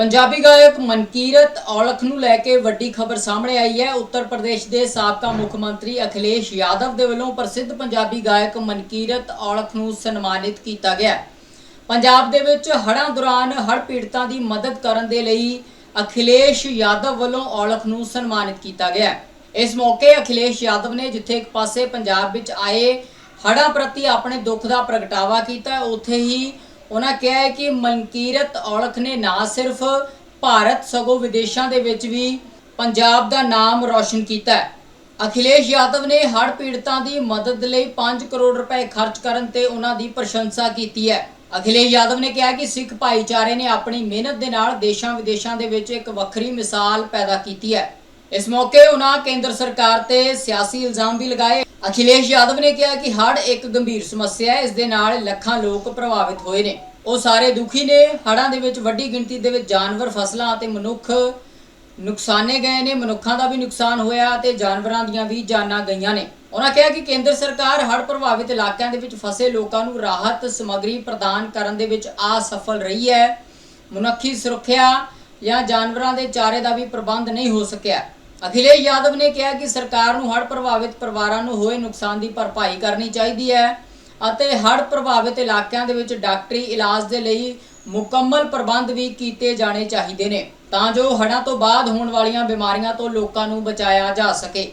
ਪੰਜਾਬੀ ਗਾਇਕ ਮਨਕੀਰਤ ਔਲਖ ਨੂੰ ਲੈ ਕੇ ਵੱਡੀ ਖਬਰ ਸਾਹਮਣੇ ਆਈ ਹੈ। ਉੱਤਰ ਪ੍ਰਦੇਸ਼ ਦੇ ਸਾਬਕਾ ਮੁੱਖ ਮੰਤਰੀ ਅਖਿਲੇਸ਼ ਯਾਦਵ ਦੇ ਵੱਲੋਂ ਪ੍ਰਸਿੱਧ ਪੰਜਾਬੀ ਗਾਇਕ ਮਨਕੀਰਤ ਔਲਖ ਨੂੰ ਸਨਮਾਨਿਤ ਕੀਤਾ ਗਿਆ ਪੰਜਾਬ ਦੇ ਵਿੱਚ ਹੜ੍ਹਾਂ ਦੌਰਾਨ ਹੜ੍ਹ ਪੀੜਤਾਂ ਦੀ ਮਦਦ ਕਰਨ ਦੇ ਲਈ ਅਖਿਲੇਸ਼ ਯਾਦਵ ਵੱਲੋਂ ਔਲਖ ਨੂੰ ਸਨਮਾਨਿਤ ਕੀਤਾ ਗਿਆ ਇਸ ਮੌਕੇ ਅਖਿਲੇਸ਼ ਯਾਦਵ ਨੇ ਜਿੱਥੇ ਇੱਕ ਪਾਸੇ ਪੰਜਾਬ ਵਿੱਚ ਆਏ ਹੜ੍ਹਾਂ ਪ੍ਰਤੀ ਆਪਣੇ ਦੁੱਖ ਦਾ ਪ੍ਰਗਟਾਵਾ ਕੀਤਾ, ਉੱਥੇ ਹੀ ਉਹਨਾਂ ਕਿਹਾ ਹੈ ਕਿ ਮਨਕੀਰਤ ਔਲਖ ਨੇ ਨਾ ਸਿਰਫ ਭਾਰਤ, ਸਗੋਂ ਵਿਦੇਸ਼ਾਂ ਦੇ ਵਿੱਚ ਵੀ ਪੰਜਾਬ ਦਾ ਨਾਮ ਰੌਸ਼ਨ ਕੀਤਾ ਹੈ। ਅਖਿਲੇਸ਼ ਯਾਦਵ ਨੇ ਹੜ੍ਹ ਪੀੜਤਾਂ ਦੀ ਮਦਦ ਲਈ 5 ਕਰੋੜ ਰੁਪਏ ਖਰਚ ਕਰਨ ਤੇ ਉਹਨਾਂ ਦੀ ਪ੍ਰਸ਼ੰਸਾ ਕੀਤੀ ਹੈ। ਅਖਿਲੇਸ਼ ਯਾਦਵ ਨੇ ਕਿਹਾ ਕਿ ਸਿੱਖ ਭਾਈਚਾਰੇ ਨੇ ਆਪਣੀ ਮਿਹਨਤ ਦੇ ਨਾਲ ਦੇਸ਼ਾਂ ਵਿਦੇਸ਼ਾਂ ਦੇ ਵਿੱਚ ਇੱਕ ਵੱਖਰੀ ਮਿਸਾਲ ਪੈਦਾ ਕੀਤੀ ਹੈ। ਇਸ ਮੌਕੇ ਉਹਨਾਂ ਕੇਂਦਰ ਸਰਕਾਰ ਤੇ ਸਿਆਸੀ ਇਲਜ਼ਾਮ ਵੀ ਲਗਾਏ। ਅਖਿਲੇਸ਼ ਯਾਦਵ ਨੇ ਕਿਹਾ ਕਿ ਹੜ੍ਹ ਇੱਕ ਗੰਭੀਰ ਸਮੱਸਿਆ ਹੈ, ਇਸ ਦੇ ਨਾਲ ਲੱਖਾਂ ਲੋਕ ਪ੍ਰਭਾਵਿਤ ਹੋਏ ਨੇ। ਉਹ ਸਾਰੇ ਦੁਖੀ ਨੇ। ਹੜ੍ਹਾਂ ਦੇ ਵਿੱਚ ਵੱਡੀ ਗਿਣਤੀ ਦੇ ਵਿੱਚ ਜਾਨਵਰ, ਫਸਲਾਂ ਅਤੇ ਮਨੁੱਖ ਨੁਕਸਾਨੇ ਗਏ ਨੇ। ਮਨੁੱਖਾਂ ਦਾ ਵੀ ਨੁਕਸਾਨ ਹੋਇਆ ਤੇ ਜਾਨਵਰਾਂ ਦੀਆਂ ਵੀ ਜਾਨਾਂ ਗਈਆਂ ਨੇ। ਉਹਨਾਂ ਕਿਹਾ ਕਿ ਕੇਂਦਰ ਸਰਕਾਰ ਹੜ੍ਹ ਪ੍ਰਭਾਵਿਤ ਇਲਾਕਿਆਂ ਦੇ ਵਿੱਚ ਫਸੇ ਲੋਕਾਂ ਨੂੰ ਰਾਹਤ ਸਮੱਗਰੀ ਪ੍ਰਦਾਨ ਕਰਨ ਦੇ ਵਿੱਚ ਅਸਫਲ ਰਹੀ ਹੈ। ਮਨੁੱਖੀ ਸੁਰੱਖਿਆ ਜਾਂ ਜਾਨਵਰਾਂ ਦੇ ਚਾਰੇ ਦਾ ਵੀ ਪ੍ਰਬੰਧ ਨਹੀਂ ਹੋ ਸਕਿਆ। ਅਖਿਲੇਸ਼ ਯਾਦਵ ਨੇ ਕਿਹਾ ਕਿ ਸਰਕਾਰ ਨੂੰ ਹੜ੍ਹ ਪ੍ਰਭਾਵਿਤ ਪਰਿਵਾਰਾਂ ਨੂੰ ਹੋਏ ਨੁਕਸਾਨ ਦੀ ਭਰਪਾਈ ਕਰਨੀ ਚਾਹੀਦੀ ਹੈ ਅਤੇ ਹੜ੍ਹ ਪ੍ਰਭਾਵਿਤ ਇਲਾਕਿਆਂ ਦੇ ਵਿੱਚ ਡਾਕਟਰੀ ਇਲਾਜ ਦੇ ਲਈ ਮੁਕੰਮਲ ਪ੍ਰਬੰਧ ਵੀ ਕੀਤੇ ਜਾਣੇ ਚਾਹੀਦੇ ਨੇ ਤਾਂ ਜੋ ਹੜ੍ਹਾਂ ਤੋਂ ਬਾਅਦ ਹੋਣ ਵਾਲੀਆਂ ਬਿਮਾਰੀਆਂ ਤੋਂ ਲੋਕਾਂ ਨੂੰ ਬਚਾਇਆ ਜਾ ਸਕੇ।